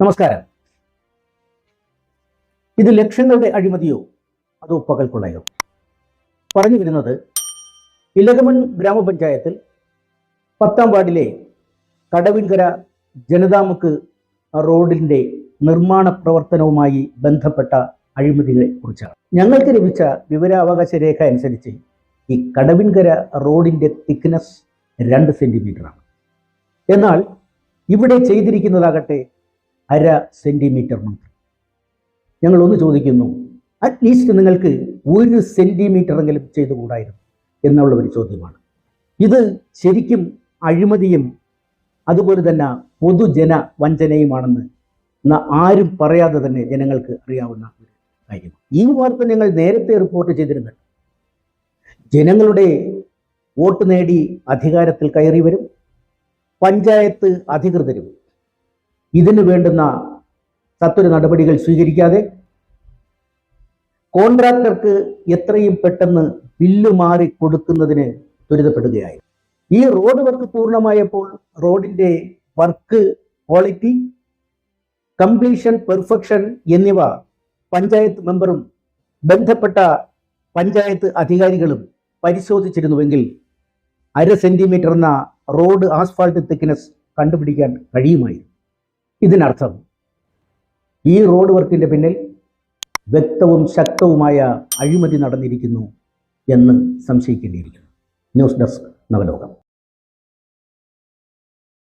നമസ്കാരം. ഇത് ലക്ഷ്യങ്ങളുടെ അഴിമതിയോ അതോ പകൽക്കൊള്ളയോ? പറഞ്ഞു വരുന്നത് ഇലകമൺ ഗ്രാമപഞ്ചായത്തിൽ പത്താം വാർഡിലെ കടവിൻകര ജനതാമുക്ക് റോഡിന്റെ നിർമ്മാണ പ്രവർത്തനവുമായി ബന്ധപ്പെട്ട അഴിമതികളെ കുറിച്ചാണ്. ഞങ്ങൾക്ക് ലഭിച്ച വിവരാവകാശ രേഖ അനുസരിച്ച് ഈ കടവിൻകര റോഡിന്റെ തിക്നെസ് രണ്ട് സെന്റിമീറ്ററാണ് എന്നാൽ ഇവിടെ ചെയ്തിരിക്കുന്നതാകട്ടെ അര സെന്റിമീറ്റർ മാത്രം. ഞങ്ങളൊന്ന് ചോദിക്കുന്നു അറ്റ്ലീസ്റ്റ് നിങ്ങൾക്ക് ഒരു സെന്റിമീറ്റർ എങ്കിലും ചെയ്തുകൂടായിരുന്നു? എന്നുള്ള ഒരു ചോദ്യമാണ്. ഇത് ശരിക്കും അഴിമതിയും അതുപോലെ തന്നെ പൊതുജന വഞ്ചനയുമാണെന്ന് ആരും പറയാതെ തന്നെ ജനങ്ങൾക്ക് അറിയാവുന്ന ഒരു കാര്യം. ഈ വാർത്ത ഞങ്ങൾ നേരത്തെ റിപ്പോർട്ട് ചെയ്തിരുന്നുണ്ട് ജനങ്ങളുടെ വോട്ട് നേടി അധികാരത്തിൽ കയറി വരും പഞ്ചായത്ത് അധികൃതരും ഇതിനു വേണ്ടുന്ന സത്വര നടപടികൾ സ്വീകരിക്കാതെ കോൺട്രാക്ടർക്ക് എത്രയും പെട്ടെന്ന് ബില്ല് മാറി കൊടുക്കുന്നതിന് ത്വരിതപ്പെടുകയായി. ഈ റോഡ് വർക്ക് പൂർണമായപ്പോൾ റോഡിന്റെ വർക്ക് ക്വാളിറ്റി കംപ്ലീഷൻ പെർഫെക്ഷൻ എന്നിവ പഞ്ചായത്ത് മെമ്പറും ബന്ധപ്പെട്ട പഞ്ചായത്ത് അധികാരികളും പരിശോധിച്ചിരുന്നുവെങ്കിൽ അര സെന്റിമീറ്റർ എന്ന റോഡ് ആസ്ഫാൾട്ട് തിക്നെസ് കണ്ടുപിടിക്കാൻ കഴിയുമായിരുന്നു. ഇതിനർത്ഥം ഈ റോഡ് വർക്കിന്റെ പിന്നിൽ വ്യക്തവും ശക്തവുമായ അഴിമതി നടന്നിരിക്കുന്നു എന്ന് സംശയിക്കേണ്ടിയിരിക്കുന്നു. News desk നവലോകം.